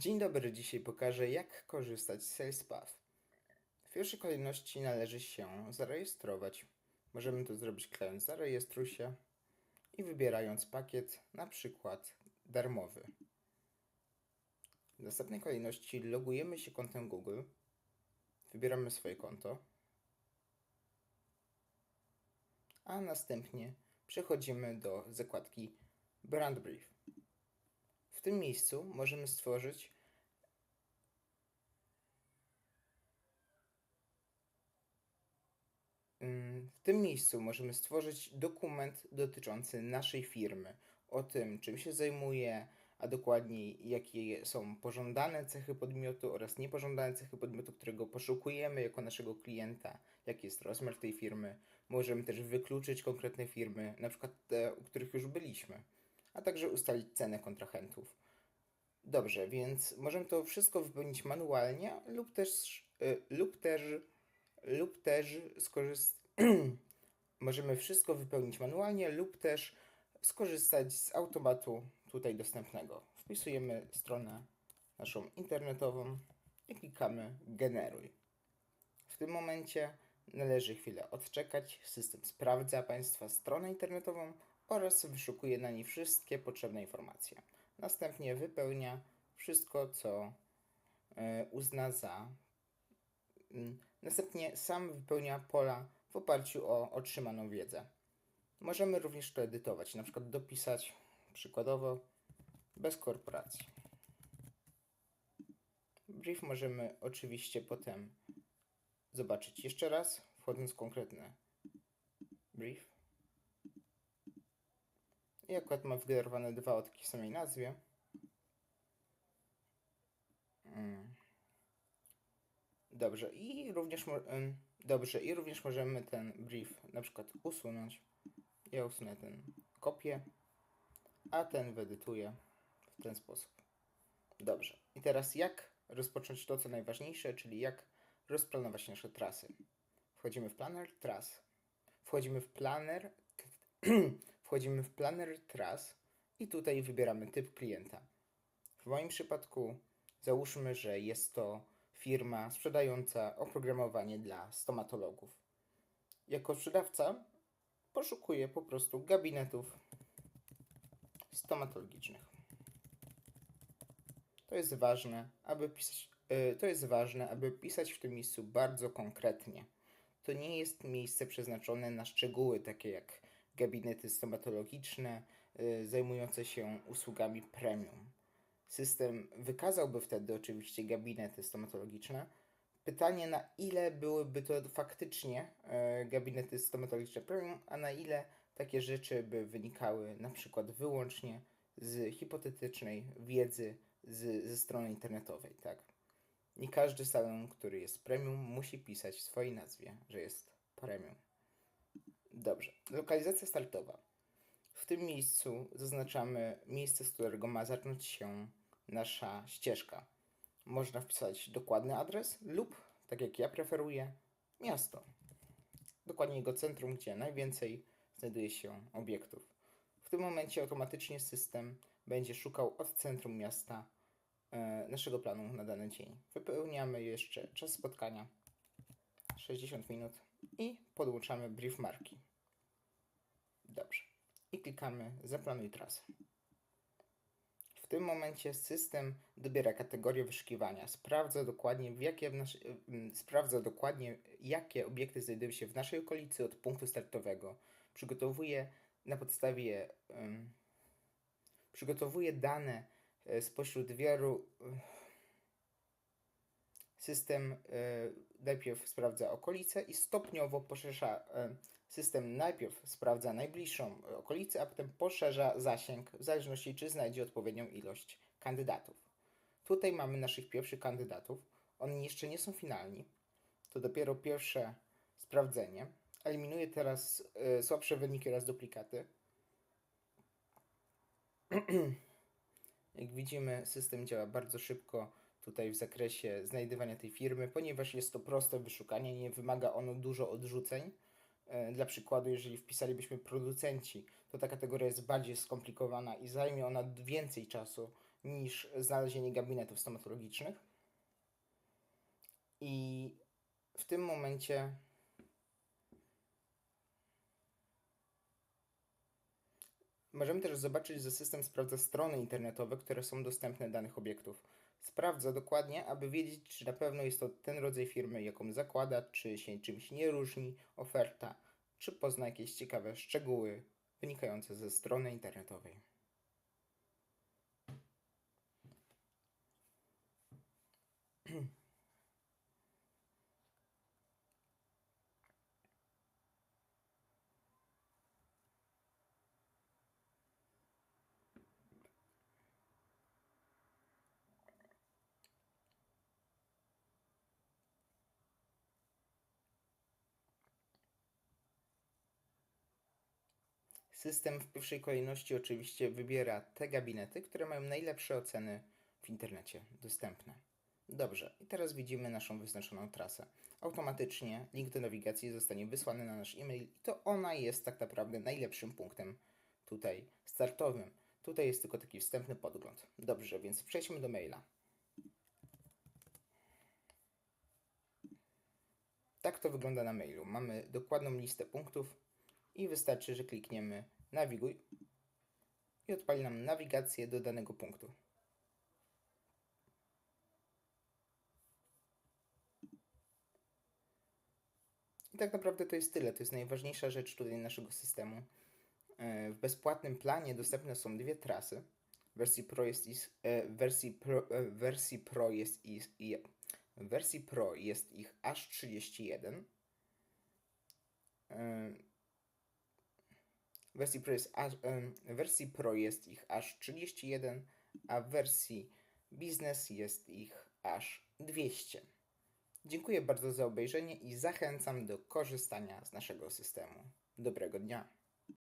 Dzień dobry, dzisiaj pokażę jak korzystać z SalesPath. W pierwszej kolejności należy się zarejestrować. Możemy to zrobić klejąc zarejestruj się i wybierając pakiet, na przykład darmowy. W następnej kolejności logujemy się kontem Google, wybieramy swoje konto, a następnie przechodzimy do zakładki Brand Brief. W tym miejscu możemy stworzyć Ym, W tym miejscu możemy stworzyć dokument dotyczący naszej firmy, o tym, czym się zajmuje, a dokładniej jakie są pożądane cechy podmiotu oraz niepożądane cechy podmiotu, którego poszukujemy jako naszego klienta, jaki jest rozmiar tej firmy. Możemy też wykluczyć konkretne firmy, na przykład te, u których już byliśmy, a także ustalić cenę kontrahentów. Dobrze, więc możemy to wszystko wypełnić manualnie lub też, y, lub też, lub też skorzystać. możemy wszystko wypełnić manualnie lub też skorzystać z automatu tutaj dostępnego. Wpisujemy stronę naszą internetową i klikamy generuj. W tym momencie należy chwilę odczekać. System sprawdza Państwa stronę internetową oraz wyszukuje na niej wszystkie potrzebne informacje. Następnie wypełnia wszystko, co e, uzna za. Mm, Następnie sam wypełnia pola w oparciu o otrzymaną wiedzę. Możemy również to edytować, na przykład dopisać przykładowo bez korporacji. Brief możemy oczywiście potem zobaczyć jeszcze raz, wchodząc w konkretny brief. I akurat ma wygenerowane dwa o takiej samej nazwie. Mm. Dobrze, i również, dobrze, i również możemy ten brief na przykład usunąć. Ja usunę ten kopię, a ten wyedytuję w ten sposób. Dobrze. I teraz jak rozpocząć to, co najważniejsze, czyli jak rozplanować nasze trasy. Wchodzimy w planer tras. Wchodzimy w planer wchodzimy w planer tras i tutaj wybieramy typ klienta. W moim przypadku załóżmy, że jest to firma sprzedająca oprogramowanie dla stomatologów. Jako sprzedawca poszukuję po prostu gabinetów stomatologicznych. To jest ważne, aby pisać, y, to jest ważne, aby pisać w tym miejscu bardzo konkretnie. To nie jest miejsce przeznaczone na szczegóły, takie jak gabinety stomatologiczne y, zajmujące się usługami premium. System wykazałby wtedy oczywiście gabinety stomatologiczne. Pytanie, na ile byłyby to faktycznie e, gabinety stomatologiczne premium, a na ile takie rzeczy by wynikały na przykład wyłącznie z hipotetycznej wiedzy z, ze strony internetowej, tak? Nie każdy salon, który jest premium, musi pisać w swojej nazwie, że jest premium. Dobrze. Lokalizacja startowa. W tym miejscu zaznaczamy miejsce, z którego ma zacząć się nasza ścieżka. Można wpisać dokładny adres lub, tak jak ja preferuję, miasto. Dokładnie jego centrum, gdzie najwięcej znajduje się obiektów. W tym momencie automatycznie system będzie szukał od centrum miasta e, naszego planu na dany dzień. Wypełniamy jeszcze czas spotkania 60 minut i podłączamy brief marki. Dobrze. I klikamy zaplanuj trasę. W tym momencie system dobiera kategorię wyszukiwania, sprawdza dokładnie, w jakie w ym, sprawdza dokładnie, jakie obiekty znajdują się w naszej okolicy od punktu startowego. Przygotowuje na podstawie ym, przygotowuje dane e, spośród wielu e, System e, najpierw sprawdza okolice i stopniowo poszerza. System najpierw sprawdza najbliższą okolicę, a potem poszerza zasięg w zależności, czy znajdzie odpowiednią ilość kandydatów. Tutaj mamy naszych pierwszych kandydatów. Oni jeszcze nie są finalni. To dopiero pierwsze sprawdzenie. Eliminuję teraz e, słabsze wyniki oraz duplikaty. Jak widzimy, system działa bardzo szybko tutaj w zakresie znajdywania tej firmy, ponieważ jest to proste wyszukanie, nie wymaga ono dużo odrzuceń. E, Dla przykładu, jeżeli wpisalibyśmy producenci, to ta kategoria jest bardziej skomplikowana i zajmie ona więcej czasu niż znalezienie gabinetów stomatologicznych. I w tym momencie możemy też zobaczyć, że system sprawdza strony internetowe, które są dostępne danych obiektów. Sprawdza dokładnie, aby wiedzieć, czy na pewno jest to ten rodzaj firmy, jaką zakłada, czy się czymś nie różni oferta, czy pozna jakieś ciekawe szczegóły wynikające ze strony internetowej. System w pierwszej kolejności oczywiście wybiera te gabinety, które mają najlepsze oceny w internecie dostępne. Dobrze, i teraz widzimy naszą wyznaczoną trasę. Automatycznie link do nawigacji zostanie wysłany na nasz e-mail i to ona jest tak naprawdę najlepszym punktem tutaj startowym. Tutaj jest tylko taki wstępny podgląd. Dobrze, więc przejdźmy do maila. Tak to wygląda na mailu. Mamy dokładną listę punktów i wystarczy, że klikniemy nawiguj i odpali nam nawigację do danego punktu. I tak naprawdę to jest tyle. To jest najważniejsza rzecz tutaj naszego systemu. E, W bezpłatnym planie dostępne są dwie trasy. W wersji Pro jest, e, wersji Pro, e, wersji Pro jest is, wersji Pro jest ich aż 31. W wersji Pro jest aż, wersji Pro jest ich aż 31, a w wersji Business jest ich aż 200. Dziękuję bardzo za obejrzenie i zachęcam do korzystania z naszego systemu. Dobrego dnia.